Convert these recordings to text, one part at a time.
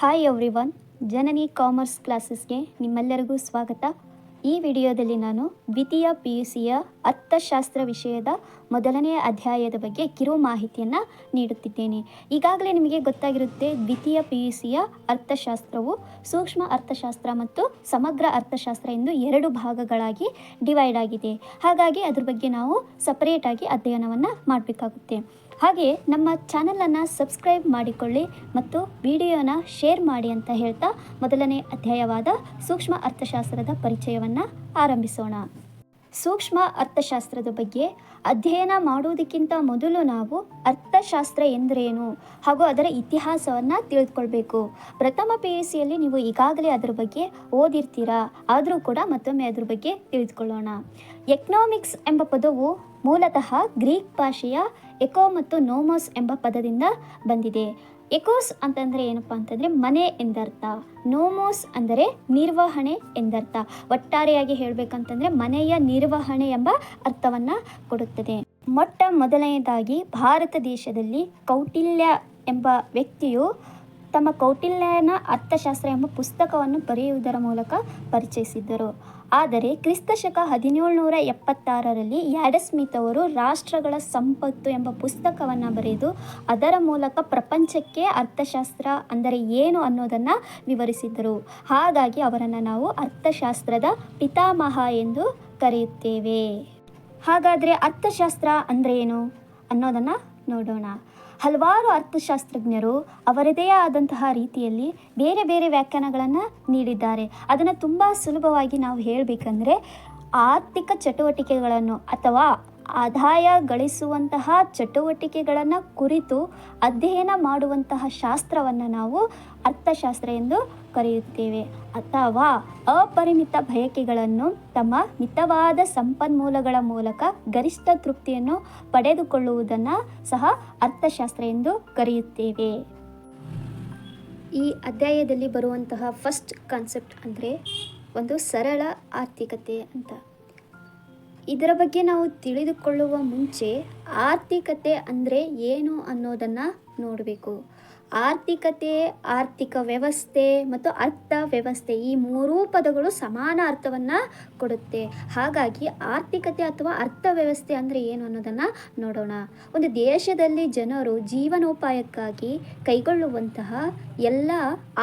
Hi everyone Janani commerce ಕ್ಲಾಸಸ್ಗೆ ನಿಮ್ಮೆಲ್ಲರಿಗೂ ಸ್ವಾಗತ. ಈ ವಿಡಿಯೋದಲ್ಲಿ ನಾನು ದ್ವಿತೀಯ ಪಿ ಯು ಸಿಯ ಅರ್ಥಶಾಸ್ತ್ರ ವಿಷಯದ ಮೊದಲನೆಯ ಅಧ್ಯಾಯದ ಬಗ್ಗೆ ಕಿರು ಮಾಹಿತಿಯನ್ನು ನೀಡುತ್ತಿದ್ದೇನೆ. ಈಗಾಗಲೇ ನಿಮಗೆ ಗೊತ್ತಾಗಿರುತ್ತೆ ದ್ವಿತೀಯ ಪಿ ಯು ಸಿಯ ಅರ್ಥಶಾಸ್ತ್ರವು ಸೂಕ್ಷ್ಮ ಅರ್ಥಶಾಸ್ತ್ರ ಮತ್ತು ಸಮಗ್ರ ಅರ್ಥಶಾಸ್ತ್ರ ಎಂದು ಎರಡು ಭಾಗಗಳಾಗಿ ಡಿವೈಡ್ ಆಗಿದೆ. ಹಾಗಾಗಿ ಅದ್ರ ಬಗ್ಗೆ ನಾವು ಸಪರೇಟಾಗಿ ಅಧ್ಯಯನವನ್ನು ಮಾಡಬೇಕಾಗುತ್ತೆ. ಹಾಗೆ ನಮ್ಮ ಚಾನಲನ್ನು ಸಬ್ಸ್ಕ್ರೈಬ್ ಮಾಡಿಕೊಳ್ಳಿ ಮತ್ತು ವಿಡಿಯೋನ ಶೇರ್ ಮಾಡಿ ಅಂತ ಹೇಳ್ತಾ ಮೊದಲನೇ ಅಧ್ಯಾಯವಾದ ಸೂಕ್ಷ್ಮ ಅರ್ಥಶಾಸ್ತ್ರದ ಪರಿಚಯವನ್ನು ಆರಂಭಿಸೋಣ. ಸೂಕ್ಷ್ಮ ಅರ್ಥಶಾಸ್ತ್ರದ ಬಗ್ಗೆ ಅಧ್ಯಯನ ಮಾಡುವುದಕ್ಕಿಂತ ಮೊದಲು ನಾವು ಅರ್ಥಶಾಸ್ತ್ರ ಎಂದರೇನು ಹಾಗೂ ಅದರ ಇತಿಹಾಸವನ್ನು ತಿಳಿದುಕೊಳ್ಬೇಕು. ಪ್ರಥಮ ಪಿ ಯು ಸಿಯಲ್ಲಿ ನೀವು ಈಗಾಗಲೇ ಅದರ ಬಗ್ಗೆ ಓದಿರ್ತೀರಾ? ಆದರೂ ಕೂಡ ಮತ್ತೊಮ್ಮೆ ಅದ್ರ ಬಗ್ಗೆ ತಿಳಿದುಕೊಳ್ಳೋಣ. ಎಕನಾಮಿಕ್ಸ್ ಎಂಬ ಪದವು ಮೂಲತಃ ಗ್ರೀಕ್ ಭಾಷೆಯ ಎಕೋ ಮತ್ತು ನೋಮೋಸ್ ಎಂಬ ಪದದಿಂದ ಬಂದಿದೆ. ಎಕೋಸ್ ಅಂತಂದರೆ ಏನಪ್ಪಾ ಅಂತಂದ್ರೆ ಮನೆ ಎಂದರ್ಥ. ನೋಮೋಸ್ ಅಂದರೆ ನಿರ್ವಹಣೆ ಎಂದರ್ಥ. ಒಟ್ಟಾರೆಯಾಗಿ ಹೇಳಬೇಕಂತಂದರೆ ಮನೆಯ ನಿರ್ವಹಣೆ ಎಂಬ ಅರ್ಥವನ್ನ ಕೊಡುತ್ತದೆ. ಮೊಟ್ಟ ಮೊದಲನೆಯದಾಗಿ ಭಾರತ ದೇಶದಲ್ಲಿ ಕೌಟಿಲ್ಯ ಎಂಬ ವ್ಯಕ್ತಿಯು ತಮ್ಮ ಕೌಟಿಲ್ಯನ ಅರ್ಥಶಾಸ್ತ್ರ ಎಂಬ ಪುಸ್ತಕವನ್ನು ಬರೆಯುವುದರ ಮೂಲಕ ಪರಿಚಯಿಸಿದ್ದರು. ಆದರೆ ಕ್ರಿಸ್ತಶಕ ಹದಿನೇಳುನೂರ ಎಪ್ಪತ್ತಾರರಲ್ಲಿ ಯಾಡಸ್ಮಿತ್ ಅವರು ರಾಷ್ಟ್ರಗಳ ಸಂಪತ್ತು ಎಂಬ ಪುಸ್ತಕವನ್ನು ಬರೆದು ಅದರ ಮೂಲಕ ಪ್ರಪಂಚಕ್ಕೆ ಅರ್ಥಶಾಸ್ತ್ರ ಅಂದರೆ ಏನು ಅನ್ನೋದನ್ನು ವಿವರಿಸಿದರು ಹಾಗಾಗಿ ಅವರನ್ನು ನಾವು ಅರ್ಥಶಾಸ್ತ್ರದ ಪಿತಾಮಹ ಎಂದು ಕರೆಯುತ್ತೇವೆ. ಹಾಗಾದರೆ ಅರ್ಥಶಾಸ್ತ್ರ ಅಂದರೆ ಏನು ಅನ್ನೋದನ್ನು ನೋಡೋಣ. ಹಲವಾರು ಅರ್ಥಶಾಸ್ತ್ರಜ್ಞರು ಅವರದೇ ಆದಂತಹ ರೀತಿಯಲ್ಲಿ ಬೇರೆ ಬೇರೆ ವ್ಯಾಖ್ಯಾನಗಳನ್ನು ನೀಡಿದ್ದಾರೆ. ಅದನ್ನು ತುಂಬ ಸುಲಭವಾಗಿ ನಾವು ಹೇಳಬೇಕಂದ್ರೆ ಆರ್ಥಿಕ ಚಟುವಟಿಕೆಗಳನ್ನು ಅಥವಾ ಆದಾಯ ಗಳಿಸುವಂತಹ ಚಟುವಟಿಕೆಗಳನ್ನು ಕುರಿತು ಅಧ್ಯಯನ ಮಾಡುವಂತಹ ಶಾಸ್ತ್ರವನ್ನು ನಾವು ಅರ್ಥಶಾಸ್ತ್ರ ಎಂದು ಕರೆಯುತ್ತೇವೆ ಅಥವಾ ಅಪರಿಮಿತ ಬಯಕೆಗಳನ್ನು ತಮ್ಮ ಮಿತವಾದ ಸಂಪನ್ಮೂಲಗಳ ಮೂಲಕ ಗರಿಷ್ಠ ತೃಪ್ತಿಯನ್ನು ಪಡೆದುಕೊಳ್ಳುವುದನ್ನು ಸಹ ಅರ್ಥಶಾಸ್ತ್ರ ಎಂದು ಕರೆಯುತ್ತೇವೆ. ಈ ಅಧ್ಯಾಯದಲ್ಲಿ ಬರುವಂತಹ ಫಸ್ಟ್ ಕಾನ್ಸೆಪ್ಟ್ ಅಂದರೆ ಒಂದು ಸರಳ ಆರ್ಥಿಕತೆ ಅಂತ. ಇದರ ಬಗ್ಗೆ ನಾವು ತಿಳಿದುಕೊಳ್ಳುವ ಮುಂಚೆ ಆರ್ಥಿಕತೆ ಅಂದರೆ ಏನು ಅನ್ನೋದನ್ನು ನೋಡಬೇಕು. ಆರ್ಥಿಕತೆ, ಆರ್ಥಿಕ ವ್ಯವಸ್ಥೆ ಮತ್ತು ಅರ್ಥ ವ್ಯವಸ್ಥೆ ಈ ಮೂರೂ ಪದಗಳು ಸಮಾನ ಅರ್ಥವನ್ನು ಕೊಡುತ್ತೆ. ಹಾಗಾಗಿ ಆರ್ಥಿಕತೆ ಅಥವಾ ಅರ್ಥ ವ್ಯವಸ್ಥೆ ಅಂದರೆ ಏನು ಅನ್ನೋದನ್ನು ನೋಡೋಣ. ಒಂದು ದೇಶದಲ್ಲಿ ಜನರು ಜೀವನೋಪಾಯಕ್ಕಾಗಿ ಕೈಗೊಳ್ಳುವಂತಹ ಎಲ್ಲ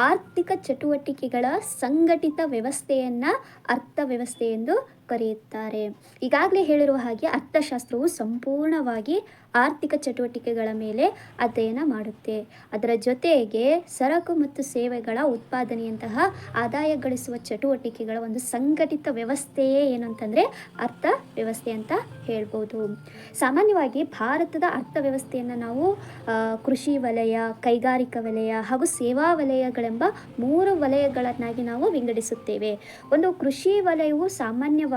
ಆರ್ಥಿಕ ಚಟುವಟಿಕೆಗಳ ಸಂಘಟಿತ ವ್ಯವಸ್ಥೆಯನ್ನು ಅರ್ಥ ವ್ಯವಸ್ಥೆ ಎಂದು ಕರೆಯುತ್ತಾರೆ. ಈಗಾಗಲೇ ಹೇಳಿರುವ ಹಾಗೆ ಅರ್ಥಶಾಸ್ತ್ರವು ಸಂಪೂರ್ಣವಾಗಿ ಆರ್ಥಿಕ ಚಟುವಟಿಕೆಗಳ ಮೇಲೆ ಅಧ್ಯಯನ ಮಾಡುತ್ತೆ. ಅದರ ಜೊತೆಗೆ ಸರಕು ಮತ್ತು ಸೇವೆಗಳ ಉತ್ಪಾದನೆಯಂತಹ ಆದಾಯ ಗಳಿಸುವ ಚಟುವಟಿಕೆಗಳ ಒಂದು ಸಂಘಟಿತ ವ್ಯವಸ್ಥೆಯೇ ಏನು ಅರ್ಥ ವ್ಯವಸ್ಥೆ ಅಂತ ಹೇಳ್ಬೋದು. ಸಾಮಾನ್ಯವಾಗಿ ಭಾರತದ ಅರ್ಥ ವ್ಯವಸ್ಥೆಯನ್ನು ನಾವು ಕೃಷಿ ವಲಯ, ಕೈಗಾರಿಕಾ ವಲಯ ಹಾಗೂ ಸೇವಾ ವಲಯಗಳೆಂಬ ಮೂರು ವಲಯಗಳನ್ನಾಗಿ ನಾವು ವಿಂಗಡಿಸುತ್ತೇವೆ. ಒಂದು ಕೃಷಿ ವಲಯವು ಸಾಮಾನ್ಯವಾಗಿ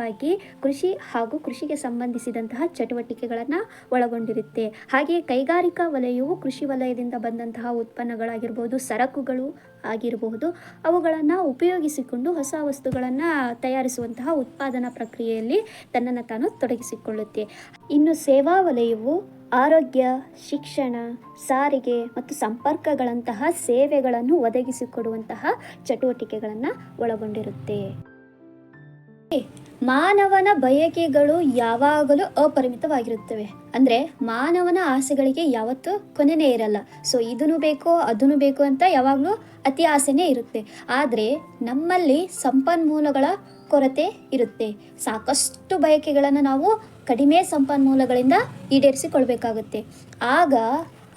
ಕೃಷಿ ಹಾಗೂ ಕೃಷಿಗೆ ಸಂಬಂಧಿಸಿದಂತಹ ಚಟುವಟಿಕೆಗಳನ್ನು ಒಳಗೊಂಡಿರುತ್ತೆ. ಹಾಗೆಯೇ ಕೈಗಾರಿಕಾ ವಲಯವು ಕೃಷಿ ವಲಯದಿಂದ ಬಂದಂತಹ ಉತ್ಪನ್ನಗಳಾಗಿರ್ಬೋದು, ಸರಕುಗಳು ಆಗಿರಬಹುದು ಅವುಗಳನ್ನು ಉಪಯೋಗಿಸಿಕೊಂಡು ಹೊಸ ವಸ್ತುಗಳನ್ನು ತಯಾರಿಸುವಂತಹ ಉತ್ಪಾದನಾ ಪ್ರಕ್ರಿಯೆಯಲ್ಲಿ ತನ್ನನ್ನು ತಾನು ತೊಡಗಿಸಿಕೊಳ್ಳುತ್ತೆ. ಇನ್ನು ಸೇವಾ ವಲಯವು ಆರೋಗ್ಯ, ಶಿಕ್ಷಣ, ಸಾರಿಗೆ ಮತ್ತು ಸಂಪರ್ಕಗಳಂತಹ ಸೇವೆಗಳನ್ನು ಒದಗಿಸಿಕೊಡುವಂತಹ ಚಟುವಟಿಕೆಗಳನ್ನು ಒಳಗೊಂಡಿರುತ್ತೆ. ಮಾನವನ ಬಯಕೆಗಳು ಯಾವಾಗಲೂ ಅಪರಿಮಿತವಾಗಿರುತ್ತವೆ. ಅಂದರೆ ಮಾನವನ ಆಸೆಗಳಿಗೆ ಯಾವತ್ತೂ ಕೊನೆಯೇ ಇರಲ್ಲ. ಸೊ ಇದನ್ನು ಬೇಕು ಅದನ್ನು ಬೇಕು ಅಂತ ಯಾವಾಗಲೂ ಅತಿ ಆಸೆನೇ ಇರುತ್ತೆ. ಆದರೆ ನಮ್ಮಲ್ಲಿ ಸಂಪನ್ಮೂಲಗಳ ಕೊರತೆ ಇರುತ್ತೆ. ಸಾಕಷ್ಟು ಬಯಕೆಗಳನ್ನು ನಾವು ಕಡಿಮೆ ಸಂಪನ್ಮೂಲಗಳಿಂದ ಈಡೇರಿಸಿಕೊಳ್ಬೇಕಾಗುತ್ತೆ. ಆಗ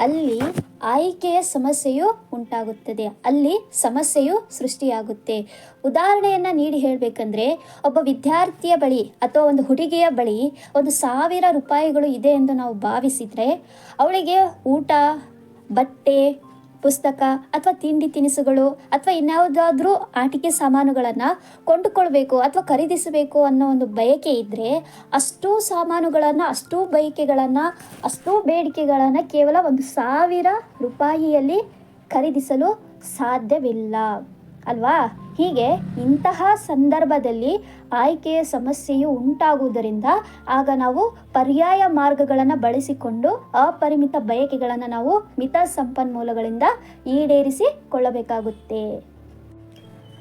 ಅಲ್ಲಿ ಆಯ್ಕೆಯ ಸಮಸ್ಯೆಯು ಉಂಟಾಗುತ್ತದೆ. ಅಲ್ಲಿ ಸಮಸ್ಯೆಯು ಸೃಷ್ಟಿಯಾಗುತ್ತೆ. ಉದಾಹರಣೆಯನ್ನು ನೀಡಿ ಹೇಳಬೇಕಂದ್ರೆ, ಒಬ್ಬ ವಿದ್ಯಾರ್ಥಿಯ ಬಳಿ ಅಥವಾ ಒಂದು ಹುಡುಗಿಯ ಬಳಿ ಒಂದು ಸಾವಿರ ರೂಪಾಯಿಗಳು ಇದೆ ಎಂದು ನಾವು ಭಾವಿಸಿದರೆ, ಅವಳಿಗೆ ಊಟ, ಬಟ್ಟೆ ಪುಸ್ತಕ ಅಥವಾ ತಿಂಡಿ ತಿನಿಸುಗಳು ಅಥವಾ ಇನ್ಯಾವುದಾದ್ರೂ ಆಟಿಕೆ ಸಾಮಾನುಗಳನ್ನು ಕೊಂಡುಕೊಳ್ಬೇಕು ಅಥವಾ ಖರೀದಿಸಬೇಕು ಅನ್ನೋ ಒಂದು ಬಯಕೆ ಇದ್ದರೆ ಅಷ್ಟೂ ಸಾಮಾನುಗಳನ್ನು, ಅಷ್ಟೂ ಬಯಕೆಗಳನ್ನು, ಅಷ್ಟೂ ಬೇಡಿಕೆಗಳನ್ನು ಕೇವಲ ಒಂದು ಸಾವಿರ ರೂಪಾಯಿಯಲ್ಲಿ ಖರೀದಿಸಲು ಸಾಧ್ಯವಿಲ್ಲ. ಅಲ್ವಾ? ಹೀಗೆ ಇಂತಹ ಸಂದರ್ಭದಲ್ಲಿ ಆಯ್ಕೆಯ ಸಮಸ್ಯೆಯು ಉಂಟಾಗುವುದರಿಂದ ಆಗ ನಾವು ಪರ್ಯಾಯ ಮಾರ್ಗಗಳನ್ನು ಬಳಸಿಕೊಂಡು ಅಪರಿಮಿತ ಬಯಕೆಗಳನ್ನು ನಾವು ಮಿತ ಸಂಪನ್ಮೂಲಗಳಿಂದ ಈಡೇರಿಸಿಕೊಳ್ಳಬೇಕಾಗುತ್ತೆ.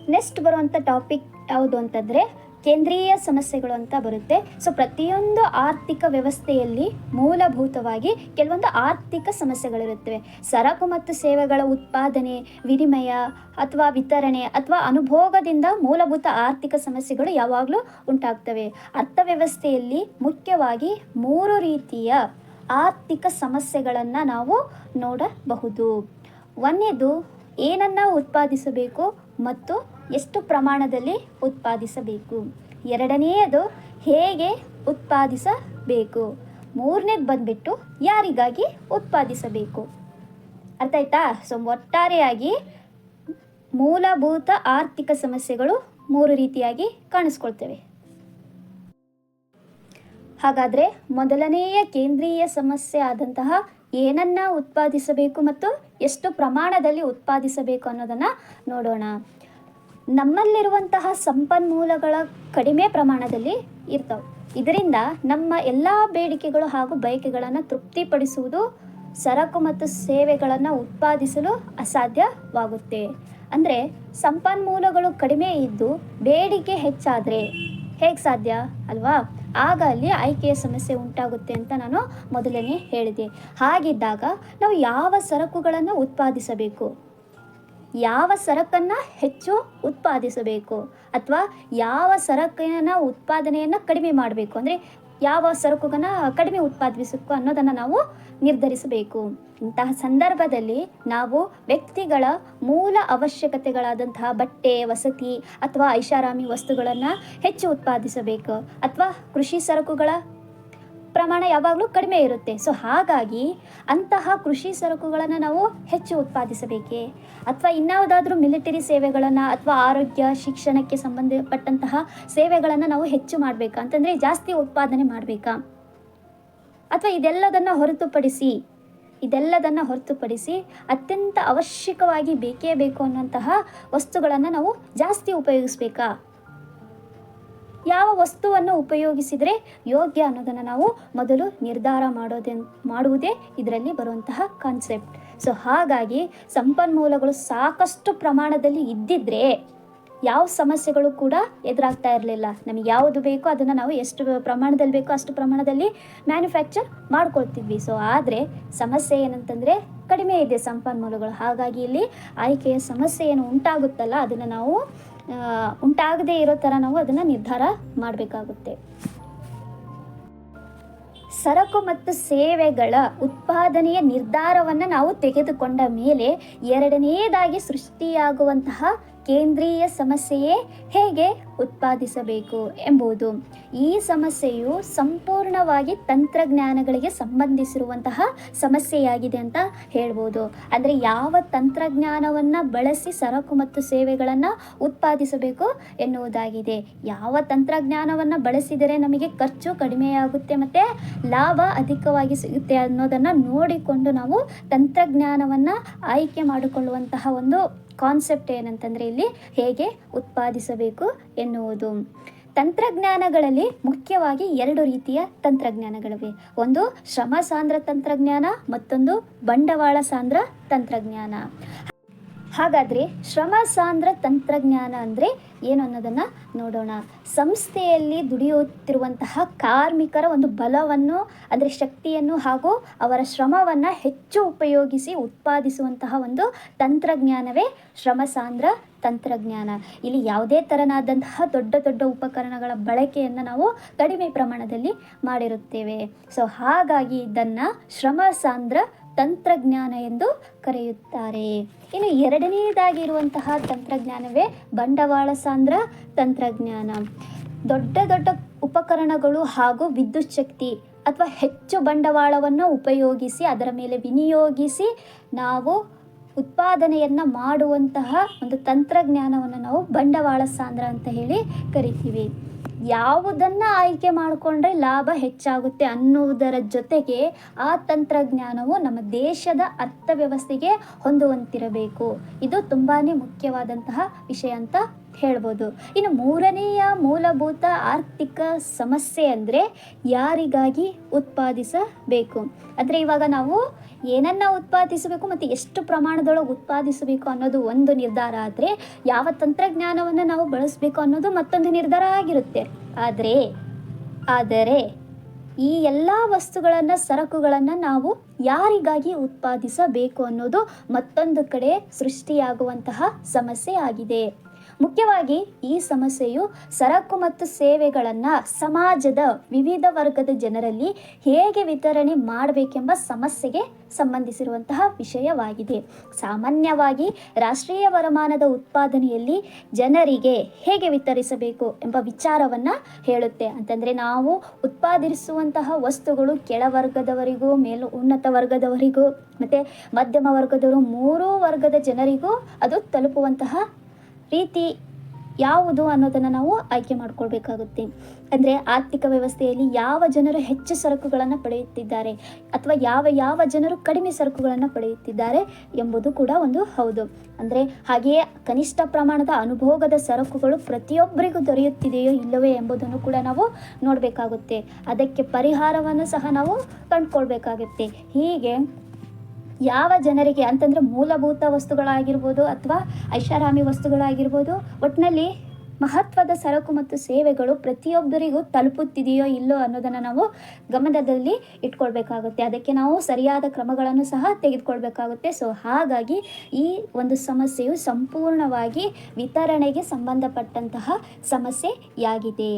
ನೆಕ್ಸ್ಟ್ ಬರುವಂಥ ಟಾಪಿಕ್ ಯಾವುದು ಅಂತಂದರೆ ಕೇಂದ್ರೀಯ ಸಮಸ್ಯೆಗಳು ಅಂತ ಬರುತ್ತೆ. ಸೊ ಪ್ರತಿಯೊಂದು ಆರ್ಥಿಕ ವ್ಯವಸ್ಥೆಯಲ್ಲಿ ಮೂಲಭೂತವಾಗಿ ಕೆಲವೊಂದು ಆರ್ಥಿಕ ಸಮಸ್ಯೆಗಳಿರುತ್ತವೆ. ಸರಕು ಮತ್ತು ಸೇವೆಗಳ ಉತ್ಪಾದನೆ, ವಿನಿಮಯ ಅಥವಾ ವಿತರಣೆ ಅಥವಾ ಅನುಭೋಗದಿಂದ ಮೂಲಭೂತ ಆರ್ಥಿಕ ಸಮಸ್ಯೆಗಳು ಯಾವಾಗಲೂ ಉಂಟಾಗ್ತವೆ. ಅರ್ಥವ್ಯವಸ್ಥೆಯಲ್ಲಿ ಮುಖ್ಯವಾಗಿ ಮೂರು ರೀತಿಯ ಆರ್ಥಿಕ ಸಮಸ್ಯೆಗಳನ್ನು ನಾವು ನೋಡಬಹುದು. ಒಂದೇದು ಏನನ್ನು ಉತ್ಪಾದಿಸಬೇಕು? ಮತ್ತು ಎಷ್ಟು ಪ್ರಮಾಣದಲ್ಲಿ ಉತ್ಪಾದಿಸಬೇಕು? ಎರಡನೆಯದು, ಹೇಗೆ ಉತ್ಪಾದಿಸಬೇಕು? ಮೂರನೇದು ಬಂದ್ಬಿಟ್ಟು ಯಾರಿಗಾಗಿ ಉತ್ಪಾದಿಸಬೇಕು? ಅರ್ಥ ಆಯ್ತಾ? ಸೊ ಒಟ್ಟಾರೆಯಾಗಿ ಮೂಲಭೂತ ಆರ್ಥಿಕ ಸಮಸ್ಯೆಗಳು ಮೂರು ರೀತಿಯಾಗಿ ಕಾಣಿಸ್ಕೊಳ್ತೇವೆ. ಹಾಗಾದರೆ ಮೊದಲನೆಯ ಕೇಂದ್ರೀಯ ಸಮಸ್ಯೆ ಆದಂತಹ ಏನನ್ನ ಉತ್ಪಾದಿಸಬೇಕು ಮತ್ತು ಎಷ್ಟು ಪ್ರಮಾಣದಲ್ಲಿ ಉತ್ಪಾದಿಸಬೇಕು ಅನ್ನೋದನ್ನು ನೋಡೋಣ. ನಮ್ಮಲ್ಲಿರುವಂತಹ ಸಂಪನ್ಮೂಲಗಳ ಕಡಿಮೆ ಪ್ರಮಾಣದಲ್ಲಿ ಇರ್ತವೆ. ಇದರಿಂದ ನಮ್ಮ ಎಲ್ಲ ಬೇಡಿಕೆಗಳು ಹಾಗೂ ಬಯಕೆಗಳನ್ನು ತೃಪ್ತಿಪಡಿಸುವುದು, ಸರಕು ಮತ್ತು ಸೇವೆಗಳನ್ನು ಉತ್ಪಾದಿಸಲು ಅಸಾಧ್ಯವಾಗುತ್ತೆ. ಅಂದರೆ ಸಂಪನ್ಮೂಲಗಳು ಕಡಿಮೆ ಇದ್ದು ಬೇಡಿಕೆ ಹೆಚ್ಚಾದರೆ ಹೇಗೆ ಸಾಧ್ಯ ಅಲ್ವಾ? ಆಗ ಅಲ್ಲಿ ಆಯ್ಕೆಯ ಸಮಸ್ಯೆ ಉಂಟಾಗುತ್ತೆ ಅಂತ ನಾನು ಮೊದಲನೇ ಹೇಳಿದೆ. ಹಾಗಿದ್ದಾಗ ನಾವು ಯಾವ ಸರಕುಗಳನ್ನು ಉತ್ಪಾದಿಸಬೇಕು? ಯಾವ ಸರಕನ್ನು ಹೆಚ್ಚು ಉತ್ಪಾದಿಸಬೇಕು? ಅಥವಾ ಯಾವ ಸರಕಿನ ಉತ್ಪಾದನೆಯನ್ನು ಕಡಿಮೆ ಮಾಡಬೇಕು? ಅಂದರೆ ಯಾವ ಸರಕುಗಳನ್ನು ಕಡಿಮೆ ಉತ್ಪಾದಿಸಬೇಕು ಅನ್ನೋದನ್ನು ನಾವು ನಿರ್ಧರಿಸಬೇಕು. ಇಂತಹ ಸಂದರ್ಭದಲ್ಲಿ ನಾವು ವ್ಯಕ್ತಿಗಳ ಮೂಲ ಅವಶ್ಯಕತೆಗಳಾದಂತಹ ಬಟ್ಟೆ, ವಸತಿ ಅಥವಾ ಐಷಾರಾಮಿ ವಸ್ತುಗಳನ್ನು ಹೆಚ್ಚು ಉತ್ಪಾದಿಸಬೇಕು. ಅಥವಾ ಕೃಷಿ ಸರಕುಗಳ ಪ್ರಮಾಣ ಯಾವಾಗಲೂ ಕಡಿಮೆ ಇರುತ್ತೆ. ಸೊ ಹಾಗಾಗಿ ಅಂತಹ ಕೃಷಿ ಸರಕುಗಳನ್ನು ನಾವು ಹೆಚ್ಚು ಉತ್ಪಾದಿಸಬೇಕೇ? ಅಥವಾ ಇನ್ಯಾವುದಾದ್ರೂ ಮಿಲಿಟರಿ ಸೇವೆಗಳನ್ನು ಅಥವಾ ಆರೋಗ್ಯ, ಶಿಕ್ಷಣಕ್ಕೆ ಸಂಬಂಧಪಟ್ಟಂತಹ ಸೇವೆಗಳನ್ನು ನಾವು ಹೆಚ್ಚು ಮಾಡಬೇಕಾ? ಅಂತಂದರೆ ಜಾಸ್ತಿ ಉತ್ಪಾದನೆ ಮಾಡಬೇಕಾ? ಅಥವಾ ಇದೆಲ್ಲದನ್ನು ಹೊರತುಪಡಿಸಿ ಇದೆಲ್ಲದನ್ನು ಹೊರತುಪಡಿಸಿ ಅತ್ಯಂತ ಅವಶ್ಯಕವಾಗಿ ಬೇಕೇ ಬೇಕು ಅನ್ನುವಂತಹ ವಸ್ತುಗಳನ್ನು ನಾವು ಜಾಸ್ತಿ ಉಪಯೋಗಿಸ್ಬೇಕಾ? ಯಾವ ವಸ್ತುವನ್ನು ಉಪಯೋಗಿಸಿದರೆ ಯೋಗ್ಯ ಅನ್ನೋದನ್ನು ನಾವು ಮೊದಲು ನಿರ್ಧಾರ ಮಾಡೋದೆ, ಮಾಡುವುದೇ ಇದರಲ್ಲಿ ಬರುವಂತಹ ಕಾನ್ಸೆಪ್ಟ್ ಸೊ ಹಾಗಾಗಿ ಸಂಪನ್ಮೂಲಗಳು ಸಾಕಷ್ಟು ಪ್ರಮಾಣದಲ್ಲಿ ಇದ್ದಿದ್ರೆ ಯಾವ ಸಮಸ್ಯೆಗಳು ಕೂಡ ಎದುರಾಗ್ತಾ ಇರಲಿಲ್ಲ. ನಮಗೆ ಯಾವುದು ಬೇಕೋ ಅದನ್ನು ನಾವು ಎಷ್ಟು ಪ್ರಮಾಣದಲ್ಲಿ ಬೇಕೋ ಅಷ್ಟು ಪ್ರಮಾಣದಲ್ಲಿ ಮ್ಯಾನುಫ್ಯಾಕ್ಚರ್ ಮಾಡ್ಕೊಳ್ತಿದ್ವಿ. ಸೊ ಆದರೆ ಸಮಸ್ಯೆ ಏನಂತಂದರೆ ಕಡಿಮೆ ಇದೆ ಸಂಪನ್ಮೂಲಗಳು. ಹಾಗಾಗಿ ಇಲ್ಲಿ ಆಯ್ಕೆಯ ಸಮಸ್ಯೆ ಏನು ಉಂಟಾಗುತ್ತಲ್ಲ, ಅದನ್ನು ನಾವು ಉಂಟಾಗದೇ ಇರೋ ಥರ ನಾವು ಅದನ್ನು ನಿರ್ಧಾರ ಮಾಡಬೇಕಾಗುತ್ತೆ. ಸರಕು ಮತ್ತು ಸೇವೆಗಳ ಉತ್ಪಾದನೆಯ ನಿರ್ಧಾರವನ್ನು ನಾವು ತೆಗೆದುಕೊಂಡ ಮೇಲೆ ಎರಡನೆಯದಾಗಿ ಸೃಷ್ಟಿಯಾಗುವಂತಹ ಕೇಂದ್ರೀಯ ಸಮಸ್ಯೆಯೇ ಹೇಗೆ ಉತ್ಪಾದಿಸಬೇಕು ಎಂಬುದು. ಈ ಸಮಸ್ಯೆಯು ಸಂಪೂರ್ಣವಾಗಿ ತಂತ್ರಜ್ಞಾನಗಳಿಗೆ ಸಂಬಂಧಿಸಿರುವಂತಹ ಸಮಸ್ಯೆಯಾಗಿದೆ ಅಂತ ಹೇಳ್ಬೋದು. ಅಂದರೆ ಯಾವ ತಂತ್ರಜ್ಞಾನವನ್ನು ಬಳಸಿ ಸರಕು ಮತ್ತು ಸೇವೆಗಳನ್ನು ಉತ್ಪಾದಿಸಬೇಕು ಎನ್ನುವುದಾಗಿದೆ. ಯಾವ ತಂತ್ರಜ್ಞಾನವನ್ನು ಬಳಸಿದರೆ ನಮಗೆ ಖರ್ಚು ಕಡಿಮೆಯಾಗುತ್ತೆ ಮತ್ತು ಲಾಭ ಅಧಿಕವಾಗಿ ಸಿಗುತ್ತೆ ಅನ್ನೋದನ್ನು ನೋಡಿಕೊಂಡು ನಾವು ತಂತ್ರಜ್ಞಾನವನ್ನು ಆಯ್ಕೆ ಮಾಡಿಕೊಳ್ಳುವಂತಹ ಒಂದು ಕಾನ್ಸೆಪ್ಟ್ ಏನಂತಂದರೆ ಇಲ್ಲಿ ಹೇಗೆ ಉತ್ಪಾದಿಸಬೇಕು ಎನ್ನುವುದು. ತಂತ್ರಜ್ಞಾನಗಳಲ್ಲಿ ಮುಖ್ಯವಾಗಿ ಎರಡು ರೀತಿಯ ತಂತ್ರಜ್ಞಾನಗಳಿವೆ. ಒಂದು ಶ್ರಮ ಸಾಂದ್ರ ತಂತ್ರಜ್ಞಾನ, ಮತ್ತೊಂದು ಬಂಡವಾಳ ಸಾಂದ್ರ ತಂತ್ರಜ್ಞಾನ. ಹಾಗಾದರೆ ಶ್ರಮ ಸಾಂದ್ರ ತಂತ್ರಜ್ಞಾನ ಅಂದರೆ ಏನು ಅನ್ನೋದನ್ನು ನೋಡೋಣ. ಸಂಸ್ಥೆಯಲ್ಲಿ ದುಡಿಯುತ್ತಿರುವಂತಹ ಕಾರ್ಮಿಕರ ಒಂದು ಬಲವನ್ನು, ಅಂದರೆ ಶಕ್ತಿಯನ್ನು ಹಾಗೂ ಅವರ ಶ್ರಮವನ್ನು ಹೆಚ್ಚು ಉಪಯೋಗಿಸಿ ಉತ್ಪಾದಿಸುವಂತಹ ಒಂದು ತಂತ್ರಜ್ಞಾನವೇ ಶ್ರಮ ಸಾಂದ್ರ ತಂತ್ರಜ್ಞಾನ. ಇಲ್ಲಿ ಯಾವುದೇ ತರನಾದಂತಹ ದೊಡ್ಡ ದೊಡ್ಡ ಉಪಕರಣಗಳ ಬಳಕೆಯನ್ನು ನಾವು ಕಡಿಮೆ ಪ್ರಮಾಣದಲ್ಲಿ ಮಾಡಿರುತ್ತೇವೆ. ಸೊ ಹಾಗಾಗಿ ಇದನ್ನು ಶ್ರಮ ಸಾಂದ್ರ ತಂತ್ರಜ್ಞಾನ ಎಂದು ಕರೆಯುತ್ತಾರೆ. ಇನ್ನು ಎರಡನೆಯದಾಗಿರುವಂತಹ ತಂತ್ರಜ್ಞಾನವೇ ಬಂಡವಾಳ ಸಾಂದ್ರ ತಂತ್ರಜ್ಞಾನ. ದೊಡ್ಡ ದೊಡ್ಡ ಉಪಕರಣಗಳು ಹಾಗೂ ವಿದ್ಯುತ್ ಶಕ್ತಿ ಅಥವಾ ಹೆಚ್ಚು ಬಂಡವಾಳವನ್ನು ಉಪಯೋಗಿಸಿ ಅದರ ಮೇಲೆ ವಿನಿಯೋಗಿಸಿ ನಾವು ಉತ್ಪಾದನೆಯನ್ನು ಮಾಡುವಂತಹ ಒಂದು ತಂತ್ರಜ್ಞಾನವನ್ನು ನಾವು ಬಂಡವಾಳ ಸಾಂದ್ರ ಅಂತ ಹೇಳಿ ಕರಿತೀವಿ. ಯಾವುದನ್ನು ಆಯ್ಕೆ ಮಾಡಿಕೊಂಡ್ರೆ ಲಾಭ ಹೆಚ್ಚಾಗುತ್ತೆ ಅನ್ನುವುದರ ಜೊತೆಗೆ ಆ ತಂತ್ರಜ್ಞಾನವು ನಮ್ಮ ದೇಶದ ಅರ್ಥವ್ಯವಸ್ಥೆಗೆ ಹೊಂದುವಂತಿರಬೇಕು. ಇದು ತುಂಬಾ ಮುಖ್ಯವಾದಂತಹ ವಿಷಯ ಅಂತ ಹೇಳ್ಬೋದು. ಇನ್ನು ಮೂರನೆಯ ಮೂಲಭೂತ ಆರ್ಥಿಕ ಸಮಸ್ಯೆ ಅಂದರೆ ಯಾರಿಗಾಗಿ ಉತ್ಪಾದಿಸಬೇಕು? ಅಂದರೆ ಇವಾಗ ನಾವು ಏನನ್ನ ಉತ್ಪಾದಿಸಬೇಕು ಮತ್ತು ಎಷ್ಟು ಪ್ರಮಾಣದೊಳಗೆ ಉತ್ಪಾದಿಸಬೇಕು ಅನ್ನೋದು ಒಂದು ನಿರ್ಧಾರ ಆದರೆ ಯಾವ ತಂತ್ರಜ್ಞಾನವನ್ನು ನಾವು ಬಳಸಬೇಕು ಅನ್ನೋದು ಮತ್ತೊಂದು ನಿರ್ಧಾರ ಆಗಿರುತ್ತೆ. ಆದರೆ ಆದರೆ ಈ ಎಲ್ಲ ವಸ್ತುಗಳನ್ನು, ಸರಕುಗಳನ್ನು ನಾವು ಯಾರಿಗಾಗಿ ಉತ್ಪಾದಿಸಬೇಕು ಅನ್ನೋದು ಮತ್ತೊಂದು ಕಡೆ ಸೃಷ್ಟಿಯಾಗುವಂತಹ ಸಮಸ್ಯೆ ಆಗಿದೆ. ಮುಖ್ಯವಾಗಿ ಈ ಸಮಸ್ಯೆಯು ಸರಕು ಮತ್ತು ಸೇವೆಗಳನ್ನು ಸಮಾಜದ ವಿವಿಧ ವರ್ಗದ ಜನರಲ್ಲಿ ಹೇಗೆ ವಿತರಣೆ ಮಾಡಬೇಕೆಂಬ ಸಮಸ್ಯೆಗೆ ಸಂಬಂಧಿಸಿರುವಂತಹ ವಿಷಯವಾಗಿದೆ. ಸಾಮಾನ್ಯವಾಗಿ ರಾಷ್ಟ್ರೀಯ ವರಮಾನದ ಉತ್ಪಾದನೆಯಲ್ಲಿ ಜನರಿಗೆ ಹೇಗೆ ವಿತರಿಸಬೇಕು ಎಂಬ ವಿಚಾರವನ್ನು ಹೇಳುತ್ತೆ. ಅಂತಂದರೆ ನಾವು ಉತ್ಪಾದಿಸುವಂತಹ ವಸ್ತುಗಳು ಕೆಳವರ್ಗದವರಿಗೂ, ಮೇಲು ಉನ್ನತ ವರ್ಗದವರಿಗೂ, ಮತ್ತು ಮಧ್ಯಮ ವರ್ಗದವರು ಮೂರೂ ವರ್ಗದ ಜನರಿಗೂ ಅದು ತಲುಪುವಂತಹ ರೀತಿ ಯಾವುದು ಅನ್ನೋದನ್ನು ನಾವು ಆಯ್ಕೆ ಮಾಡ್ಕೊಳ್ಬೇಕಾಗುತ್ತೆ. ಅಂದರೆ ಆರ್ಥಿಕ ವ್ಯವಸ್ಥೆಯಲ್ಲಿ ಯಾವ ಜನರು ಹೆಚ್ಚು ಸರಕುಗಳನ್ನು ಪಡೆಯುತ್ತಿದ್ದಾರೆ ಅಥವಾ ಯಾವ ಯಾವ ಜನರು ಕಡಿಮೆ ಸರಕುಗಳನ್ನು ಪಡೆಯುತ್ತಿದ್ದಾರೆ ಎಂಬುದು ಕೂಡ ಒಂದು ಹೌದು. ಅಂದರೆ ಹಾಗೆಯೇ ಕನಿಷ್ಠ ಪ್ರಮಾಣದ ಅನುಭೋಗದ ಸರಕುಗಳು ಪ್ರತಿಯೊಬ್ಬರಿಗೂ ದೊರೆಯುತ್ತಿದೆಯೋ ಇಲ್ಲವೇ ಎಂಬುದನ್ನು ಕೂಡ ನಾವು ನೋಡಬೇಕಾಗುತ್ತೆ. ಅದಕ್ಕೆ ಪರಿಹಾರವನ್ನು ಸಹ ನಾವು ಕಂಡುಕೊಳ್ಬೇಕಾಗುತ್ತೆ. ಹೀಗೆ ಯಾವ ಜನರಿಗೆ ಅಂತಂದರೆ ಮೂಲಭೂತ ವಸ್ತುಗಳಾಗಿರ್ಬೋದು ಅಥವಾ ಐಷಾರಾಮಿ ವಸ್ತುಗಳಾಗಿರ್ಬೋದು ಒಟ್ಟಿನಲ್ಲಿ ಮಹತ್ವದ ಸರಕು ಮತ್ತು ಸೇವೆಗಳು ಪ್ರತಿಯೊಬ್ಬರಿಗೂ ತಲುಪುತ್ತಿದೆಯೋ ಇಲ್ಲೋ ಅನ್ನೋದನ್ನು ನಾವು ಗಮನದಲ್ಲಿ ಇಟ್ಕೊಳ್ಬೇಕಾಗುತ್ತೆ. ಅದಕ್ಕೆ ನಾವು ಸರಿಯಾದ ಕ್ರಮಗಳನ್ನು ಸಹ ತೆಗೆದುಕೊಳ್ಬೇಕಾಗುತ್ತೆ. ಸೊ ಹಾಗಾಗಿ ಈ ಒಂದು ಸಮಸ್ಯೆಯು ಸಂಪೂರ್ಣವಾಗಿ ವಿತರಣೆಗೆ ಸಂಬಂಧಪಟ್ಟಂತಹ ಸಮಸ್ಯೆಯಾಗಿದೆ.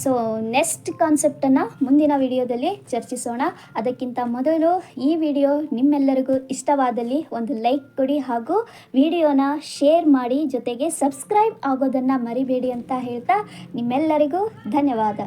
ಸೊ ನೆಕ್ಸ್ಟ್ ಕಾನ್ಸೆಪ್ಟನ್ನು ಮುಂದಿನ ವಿಡಿಯೋದಲ್ಲಿ ಚರ್ಚಿಸೋಣ. ಅದಕ್ಕಿಂತ ಮೊದಲು ಈ ವಿಡಿಯೋ ನಿಮ್ಮೆಲ್ಲರಿಗೂ ಇಷ್ಟವಾದಲ್ಲಿ ಒಂದು ಲೈಕ್ ಕೊಡಿ ಹಾಗೂ ವಿಡಿಯೋನ ಶೇರ್ ಮಾಡಿ, ಜೊತೆಗೆ ಸಬ್ಸ್ಕ್ರೈಬ್ ಆಗೋದನ್ನು ಮರಿಬೇಡಿ ಅಂತ ಹೇಳ್ತಾ ನಿಮ್ಮೆಲ್ಲರಿಗೂ ಧನ್ಯವಾದ.